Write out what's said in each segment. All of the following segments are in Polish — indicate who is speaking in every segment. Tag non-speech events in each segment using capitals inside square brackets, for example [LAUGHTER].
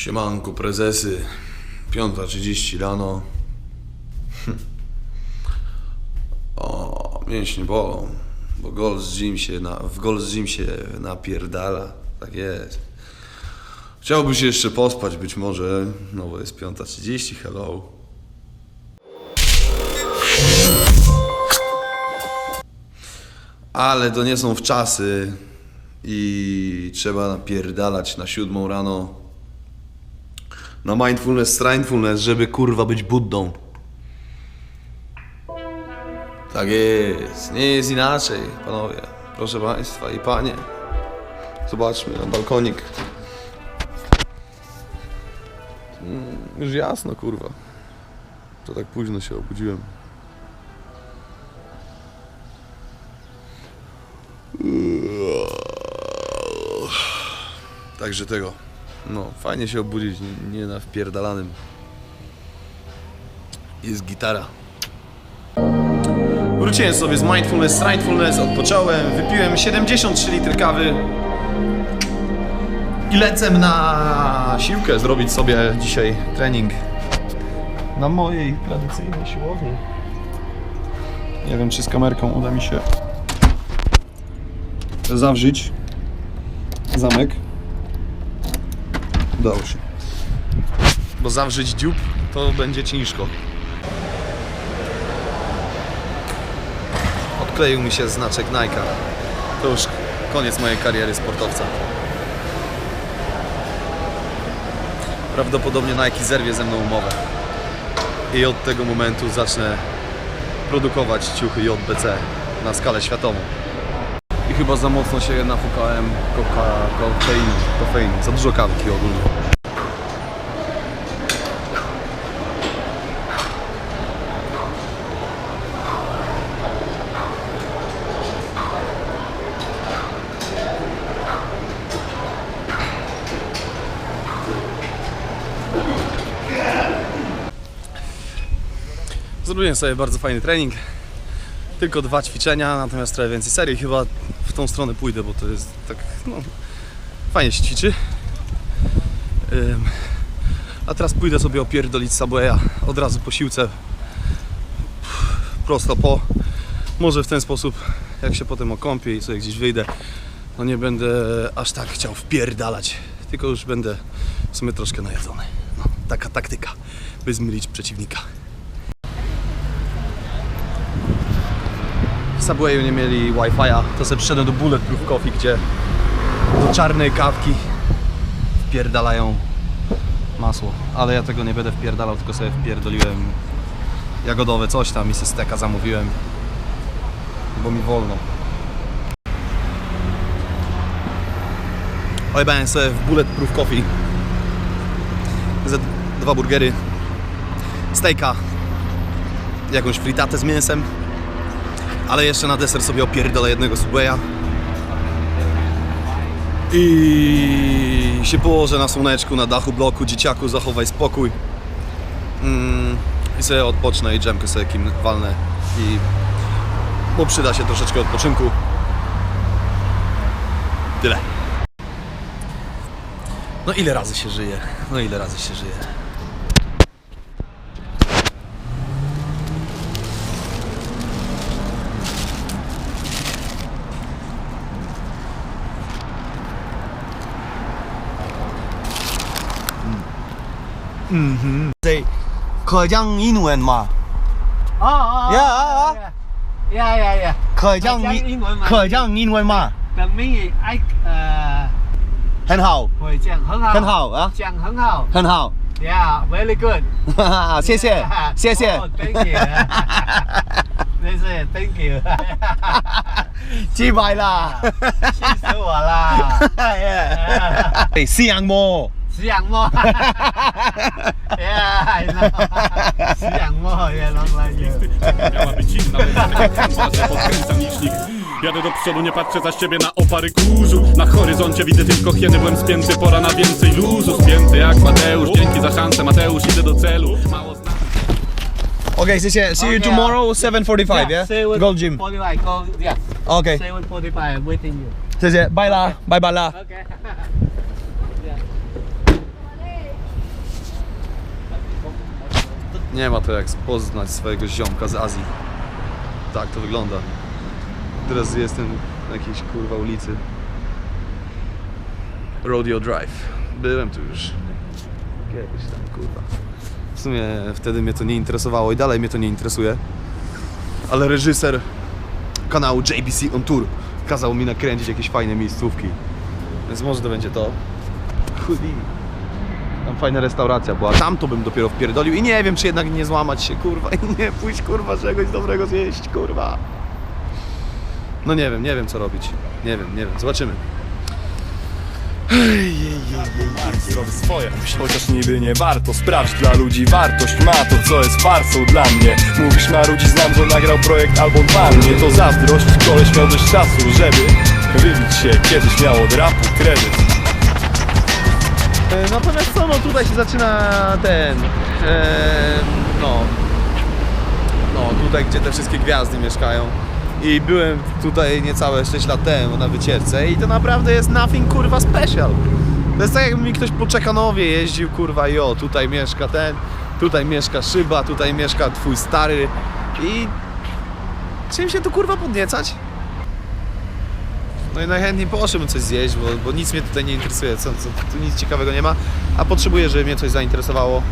Speaker 1: Siemanku prezesy, 5.30 rano. O, mięśnie bolą, bo Gold's Gym się na, w Gold's Gym się napierdala. Tak jest. Chciałby się jeszcze pospać być może, no bo jest 5.30, hello. Ale to nie są w czasy i trzeba napierdalać na siódmą rano na mindfulness, mindfulness, żeby kurwa być Buddą. Tak jest, nie jest inaczej, panowie. Proszę państwa i panie. Zobaczmy na balkonik. Mm, już jasno, kurwa. To tak późno się obudziłem. Także tego. No, fajnie się obudzić, nie, na wpierdalanym. Jest gitara. Wróciłem sobie z mindfulness, mindfulness, odpocząłem, wypiłem 73 litry kawy i lecę na siłkę zrobić sobie dzisiaj trening na mojej tradycyjnej siłowni. Nie wiem, czy z kamerką uda mi się zawrzeć zamek. Udało się. Bo zawrzeć dziób to będzie ciężko. Odkleił mi się znaczek Nike'a. To już koniec mojej kariery sportowca. Prawdopodobnie Nike zerwie ze mną umowę. I od tego momentu zacznę produkować ciuchy JBC na skalę światową. Chyba za mocno się nafukałem koka, kofeiny, kofeiny. Za dużo kawki ogólnie. Zrobiłem sobie bardzo fajny trening. Tylko dwa ćwiczenia, natomiast trochę więcej serii. Chyba w tą stronę pójdę, bo to jest tak, no, fajnie się ćwiczy. Ym, a teraz pójdę sobie opierdolić Subwaya od razu po siłce. Prosto po. Może w ten sposób, jak się potem okąpię i sobie gdzieś wyjdę, no nie będę aż tak chciał wpierdalać. Tylko już będę w sumie troszkę najedzony. No, taka taktyka, by zmylić przeciwnika. Subwayu nie mieli Wi-Fi'a, to sobie przyszedłem do Bulletproof Coffee, gdzie do czarnej kawki wpierdalają masło. Ale ja tego nie będę wpierdalał, tylko sobie wpierdoliłem jagodowe coś tam i se steka zamówiłem, bo mi wolno. Ojebałem sobie w Bulletproof Coffee ze dwa burgery, stejka, jakąś fritatę z mięsem ale jeszcze na deser sobie opierdolę jednego Subwaya. I się położę na słoneczku, na dachu bloku, dzieciaku, zachowaj spokój. Mm, I sobie odpocznę i dżemkę sobie kim walnę. I bo przyda się troszeczkę odpoczynku. Tyle. No ile razy się żyje? No ile razy się żyje?
Speaker 2: Say, 可讲英文吗？
Speaker 3: 哦哦
Speaker 2: Yeah, yeah,
Speaker 3: yeah, yeah, yeah.
Speaker 2: 可讲
Speaker 3: 可讲英文吗
Speaker 2: 可讲英文吗？
Speaker 3: The meaning I 呃
Speaker 2: 很好，
Speaker 3: 会讲很好，
Speaker 2: 很好啊，
Speaker 3: 讲很好
Speaker 2: 很好，
Speaker 3: ，Yeah, very good.
Speaker 2: 哈哈，谢谢，谢谢
Speaker 3: Oh,。thank you. 没事，Thank you.
Speaker 2: 击败啦！
Speaker 3: 气死我了！
Speaker 2: 哎，夕阳么？
Speaker 3: 石羊摸，[LAUGHS] Yeah, I know. [LAUGHS] 石羊摸，Yeah, long like you.
Speaker 4: Miała być inna, lecz chyba, że podkręcam licznik Jadę do przodu, nie patrzę za siebie na opary kurzu Na horyzoncie widzę tylko hieny, byłem spięty, pora na więcej luzu Spięty jak Mateusz, dzięki za szansę Mateusz, idę do celu Mało znam
Speaker 2: Okay, 谢谢。See you
Speaker 3: Okay,
Speaker 2: tomorrow 7:45 yeah?
Speaker 3: seven
Speaker 2: Gold gym.
Speaker 3: forty-five, go, yeah.
Speaker 2: Okay.
Speaker 3: Seven forty-five, I'm waiting you.
Speaker 2: 谢谢，拜啦，拜拜啦。
Speaker 3: Okay.
Speaker 1: Nie ma to jak poznać swojego ziomka z Azji. Tak to wygląda. Teraz jestem na jakiejś kurwa ulicy. Rodeo Drive. Byłem tu już. Kiedyś tam kurwa. W sumie wtedy mnie to nie interesowało i dalej mnie to nie interesuje. Ale reżyser kanału JBC On Tour kazał mi nakręcić jakieś fajne miejscówki. Więc może to będzie to. Chudi. Tam fajna restauracja była. Tam to bym dopiero wpierdolił. I nie wiem, czy jednak nie złamać się, kurwa, [LAUGHS] i nie pójść, kurwa, czegoś dobrego zjeść, kurwa. No nie wiem, nie wiem co robić. Nie wiem, nie wiem, zobaczymy.
Speaker 5: Zrobię swoje, chociaż niby nie warto Sprawdź dla ludzi. Wartość ma to co jest farsą dla mnie. Mówisz marudzi znam, że nagrał projekt albo dwa Mnie to zazdrość, koleś miał dość czasu, żeby Wybić się, kiedyś miał od rapu kredyt
Speaker 1: Natomiast co, no tutaj się zaczyna ten, e, no, no tutaj gdzie te wszystkie gwiazdy mieszkają i byłem tutaj niecałe 6 lat temu na wycieczce i to naprawdę jest nothing kurwa special. To jest tak jakby mi ktoś po Czekanowie jeździł kurwa i o, tutaj mieszka ten, tutaj mieszka Szyba, tutaj mieszka twój stary i czym się tu kurwa podniecać? No i najchętniej poszedłbym coś zjeść, bo, bo nic mnie tutaj nie interesuje, co, co, tu nic ciekawego nie ma, a potrzebuję, żeby mnie coś zainteresowało.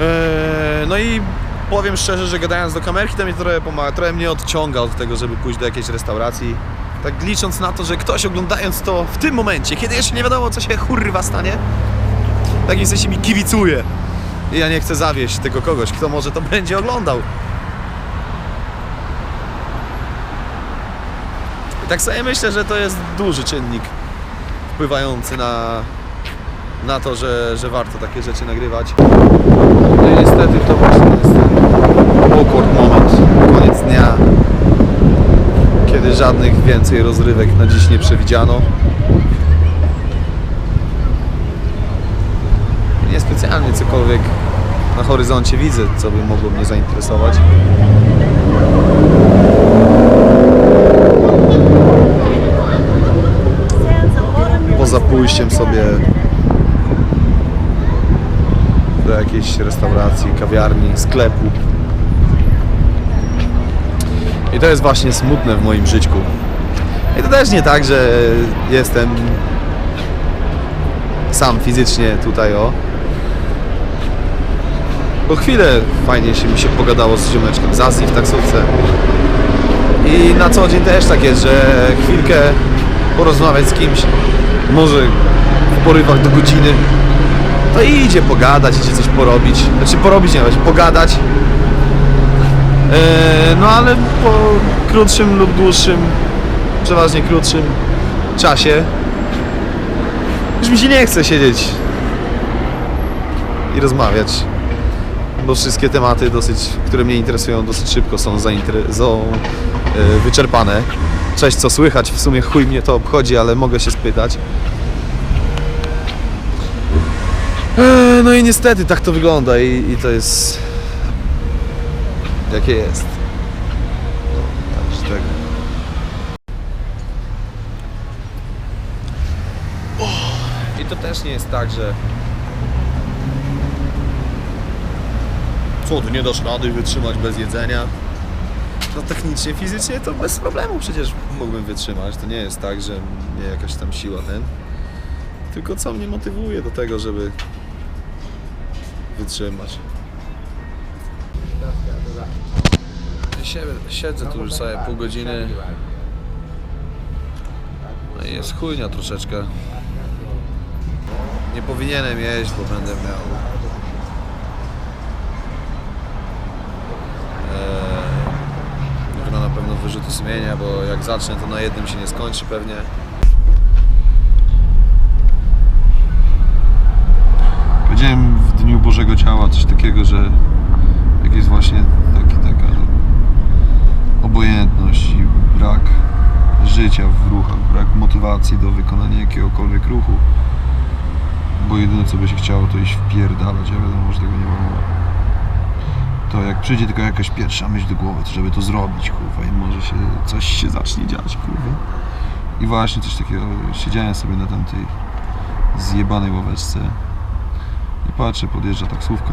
Speaker 1: Eee, no i powiem szczerze, że gadając do kamerki to mnie trochę pomaga, trochę mnie odciąga od tego, żeby pójść do jakiejś restauracji. Tak licząc na to, że ktoś oglądając to w tym momencie, kiedy jeszcze nie wiadomo co się kurwa stanie, w takim sensie mi kibicuje. I ja nie chcę zawieść tego kogoś, kto może to [LAUGHS] będzie oglądał. Tak sobie myślę, że to jest duży czynnik wpływający na, na to, że, że warto takie rzeczy nagrywać. No i niestety to właśnie jest ten awkward moment, koniec dnia, kiedy żadnych więcej rozrywek na dziś nie przewidziano. I Niespecjalnie cokolwiek na horyzoncie widzę, co by mogło mnie zainteresować. Poza pójściem sobie do jakiejś restauracji, kawiarni, sklepu. I to jest właśnie smutne w moim życiu. I to też nie tak, że jestem sam fizycznie tutaj o. Bo chwilę fajnie się mi się pogadało z ziomeczkiem z Azji w taksówce. I na co dzień też tak jest, że chwilkę porozmawiać z kimś, może w porywach do godziny, to idzie pogadać, idzie coś porobić. Znaczy porobić nie, właśnie pogadać. Eee, no ale po krótszym lub dłuższym, przeważnie krótszym czasie już mi się nie chce siedzieć i rozmawiać. Bo wszystkie tematy dosyć, które mnie interesują dosyć szybko są, są e, wyczerpane. Cześć, co słychać? W sumie chuj mnie to obchodzi, ale mogę się spytać. Eee, No i niestety tak to wygląda i, i to jest jakie jest. No, także tego. I to też nie jest tak, że co, ty nie dasz rady wytrzymać bez jedzenia? No technicznie, fizycznie to bez problemu przecież mógłbym wytrzymać. To nie jest tak, że mnie jakaś tam siła ten. Tylko co mnie motywuje do tego, żeby wytrzymać. Siedzę, tu już całe pół godziny. No i jest chujnia troszeczkę. Nie powinienem jeść, bo będę miał wyrzuty sumienia, bo jak zacznę to na jednym się nie skończy pewnie. Powiedziałem w Dniu Bożego Ciała coś takiego, że jak jest właśnie taki, taka obojętność i brak życia w ruchach, brak motywacji do wykonania jakiegokolwiek ruchu, bo jedyne co by się chciało to iść wpierdalać, a wiadomo, że tego nie wolno to jak przyjdzie tylko jakaś pierwsza myśl do głowy, to żeby to zrobić, kurwa, i może się coś się zacznie dziać, kurwa. I właśnie coś takiego, siedziałem sobie na tamtej zjebanej ławeczce i patrzę, podjeżdża taksówka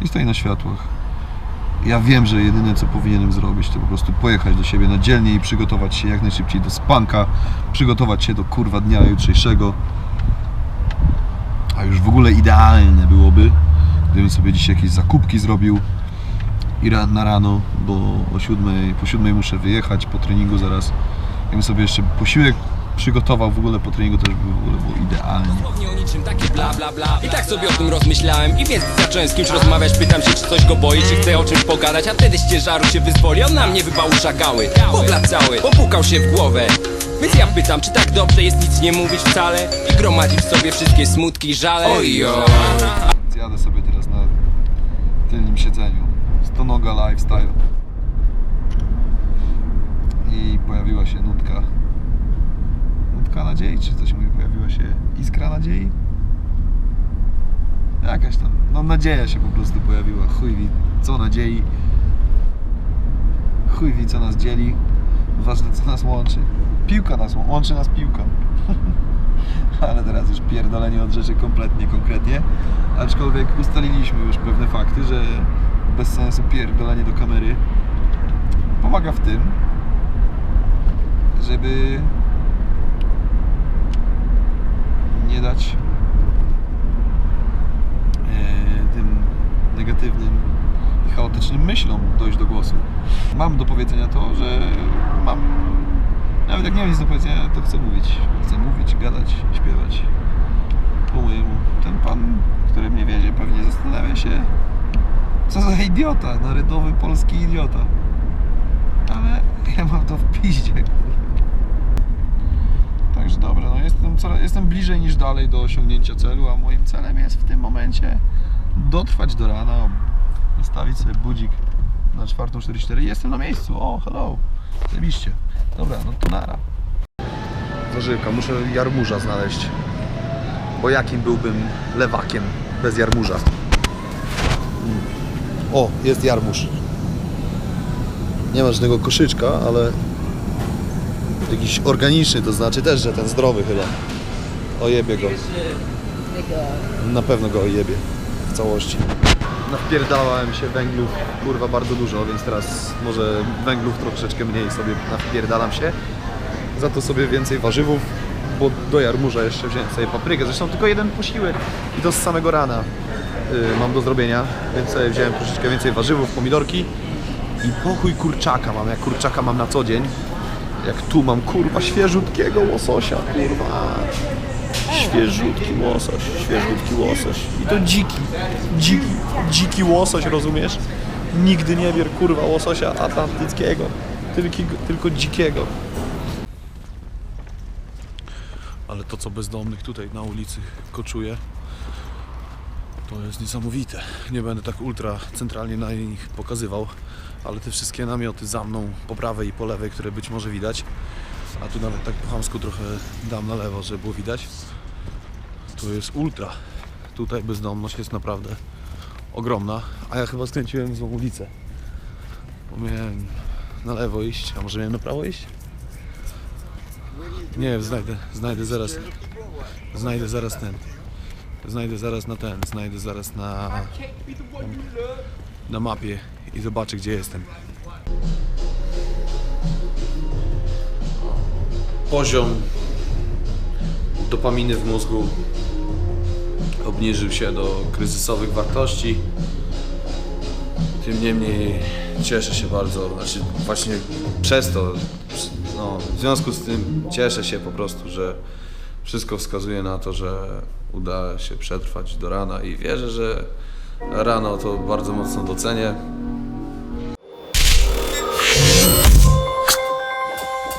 Speaker 1: i stoi na światłach. Ja wiem, że jedyne co powinienem zrobić to po prostu pojechać do siebie na dzielnie i przygotować się jak najszybciej do spanka, przygotować się do kurwa dnia jutrzejszego. A już w ogóle idealne byłoby, gdybym sobie dzisiaj jakieś zakupki zrobił i ra- na rano, bo o siódmej, po siódmej muszę wyjechać po treningu zaraz. Jakbym sobie jeszcze posiłek przygotował w ogóle po treningu, to już by w ogóle było idealnie.
Speaker 6: Nie o niczym takie bla bla bla. I tak sobie o tym rozmyślałem. I więc zacząłem z kimś rozmawiać Pytam się czy coś go boi, czy chce o czymś pogadać. A wtedy z ciężaru się wyzwoli. On na mnie wybałusza gały Pogla cały, popukał się w głowę. Więc ja pytam, czy tak dobrze jest nic nie mówić wcale? I gromadzić w sobie wszystkie smutki i żale. Ojo.
Speaker 1: Zjadę sobie na tylnym siedzeniu. Stonoga Lifestyle. I pojawiła się nutka. Nutka nadziei, czy coś mówi? Pojawiła się iskra nadziei? Jakaś tam, no nadzieja się po prostu pojawiła. Chuj wie, co nadziei. Chuj wie, co nas dzieli. Ważne, co nas łączy. Piłka nas łączy, łączy nas piłka. [LAUGHS] [LAUGHS] ale teraz już pierdolenie od rzeczy kompletnie, konkretnie. Aczkolwiek ustaliliśmy już pewne fakty, że bez sensu pierdolenie do kamery pomaga w tym, żeby nie dać e, tym negatywnym i chaotycznym myślom dojść do głosu. Mam do powiedzenia to, że mam nawet jak nie mam nic do powiedzenia, to chcę mówić. Chcę mówić, gadać, śpiewać. Po mojemu. Ten pan, który mnie wiedzie, pewnie zastanawia się, co za idiota, narodowy polski idiota. Ale ja mam to w piździe. Także dobra, no jestem, coraz, jestem bliżej niż dalej do osiągnięcia celu, a moim celem jest w tym momencie dotrwać do rana, nastawić sobie budzik na 4.44 i jestem na miejscu. O, hello. Zajebiście. Dobra, no to nara. Zażywka, muszę jarmuża znaleźć. Bo jakim byłbym lewakiem bez jarmuża? Mm. O, jest jarmuż. Nie ma żadnego koszyczka, ale jakiś organiczny, to znaczy też, że ten zdrowy chyba. Ojebie go. Na pewno go ojebie w całości. Nawpierdalałem się węglów, kurwa, bardzo dużo, więc teraz może węglów troszeczkę mniej sobie nawpierdalam się. Za to sobie więcej warzywów, bo do jarmuża jeszcze wziąłem sobie paprykę. Zresztą tylko jeden posiłek i to z samego rana y, mam do zrobienia, więc sobie wziąłem troszeczkę więcej warzywów, pomidorki i pochuj kurczaka mam, jak kurczaka mam na co dzień. Jak tu mam, kurwa, świeżutkiego łososia, kurwa. Świeżutki łosoś, świeżutki łosoś. I to dziki, dziki, dziki łosoś, rozumiesz? Nigdy nie bier kurwa łososia atlantyckiego, tylko, tylko dzikiego. Ale to co bezdomnych tutaj na ulicy koczuje, to jest niesamowite. Nie będę tak ultra centralnie na nich pokazywał, ale te wszystkie namioty za mną po prawej i po lewej, które być może widać, a tu nawet tak po chamsku trochę dam na lewo, żeby było widać, to jest ultra. Tutaj bezdomność jest naprawdę ogromna, a ja chyba skręciłem złą ulicę. Bo miałem na lewo iść, a może miałem na prawo iść? Nie znajdę, znajdę zaraz, znajdę zaraz ten, znajdę zaraz na ten, znajdę zaraz na, na mapie i zobaczę gdzie jestem. Poziom dopaminy w mózgu obniżył się do kryzysowych wartości. Tym niemniej cieszę się bardzo, znaczy właśnie przez to, no, w związku z tym cieszę się po prostu, że wszystko wskazuje na to, że uda się przetrwać do rana i wierzę, że rano to bardzo mocno docenię.